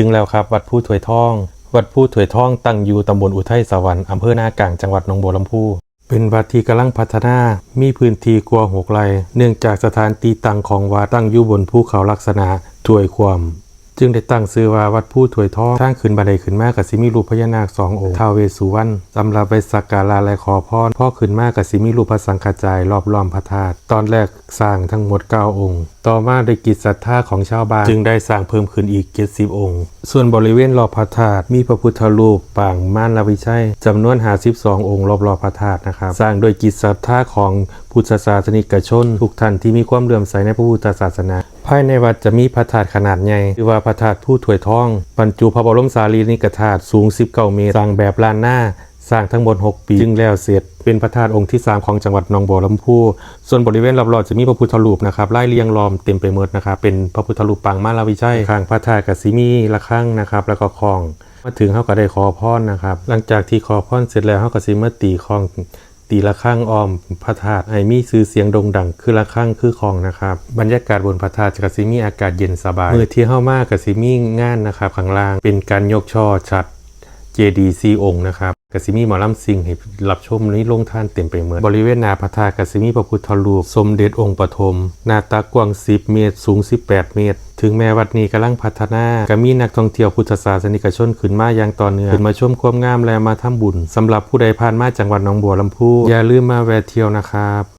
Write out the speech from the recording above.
ถึงแล้วครับวัดผู้ถวยทอง วัดผู้ถวยทองตั้งอยู่ตำบลอุทัยสวรรค์อำเภอนากลางจังหวัดหนองบัวลำพู เป็นวัดที่กำลังพัฒนา มีพื้นที่กว่าหกไร่เนื่องจากสถานที่ตั้งของวัดตั้งอยู่บนภูเขาลักษณะถวยความ จึงได้ตั้งชื่อว่าวัดผู้ถวยทองทางขึ้นบันไดขึ้นมากับสิมีรูปพญานาคสององค์ท้าวเวสุวรรณสำหรับไปสักการะและขอพรพ่อขึ้นมากับสิมีรูปพระสังฆาจายรอบล้อมพระธาตุตอนแรกสร้างทั้งหมด 9 องค์ ต่อมาได้กิจศรัทธาของชาวบ้าน จึงได้สร้างเพิ่มขึ้นอีก70องค์ ส่วนบริเวณรอบพระธาตุมีพระพุทธรูปปางม่านลวิชัยจำนวน52องค์รอบๆพระธาตุนะครับสร้างโดยกิจศรัทธาของพุทธศาสนิกชน ทุกท่านที่มีความเลื่อมใสในพระพุทธศาสนา ภายในวัดจะมีพระธาตุขนาดใหญ่คือว่าพระธาตุผู้ถวยทอง บรรจุพระบรมสารีริกธาตุสูง 19 เมตรสร้างแบบลานหน้า สร้างทั้งหมด 6 ปี จึงแล้วเสร็จ เป็นพระธาตุองค์ที่ 3 ของจังหวัดหนองบัวลำพู ส่วนบริเวณรอบๆจะมีพระพุทธรูปนะครับไล่เรียงล้อมเต็มไปหมดนะครับเป็นพระพุทธรูปปางมาลาวิชัยข้างพระธาตุกสีมีระฆังนะครับแล้วก็คลอง มาถึงเขาก็ได้ขอพรนะครับหลังจากที่ขอพรเสร็จแล้วเขาก็สิมาตีคลอง ตีละข้างออมพระธาตุไอมีซื้อเสียงดงดัง คือละข้างคือของนะครับ บรรยากาศบนพระธาตุกะสิมีอากาศเย็นสบายมือที่เข้ามากกับสิมีงานนะครับข้างล่าง เป็นการยกช่อชัด JDC องค์นะครับกสิมีหมอลำซิงให้รับชมนี้ลงท่านเต็มไปเหมดบริเวณนาพระธาตุกสิมีพระพุทธรูปสมเด็จองค์ปฐมหน้าตากว้าง 10 เมตร สูง 18 เมตร ถึงแม้วัดนี้กำลังพัฒนาก็มีนักท่องเที่ยวพุทธศาสนิกชนขึ้นมาอย่างต่อเนื่องขึ้นมาชมความงามและมาทำบุญสำหรับผู้ใดผ่านมาจังหวัดหนองบัวลำพูอย่าลืมมาแวะเที่ยวนะครับ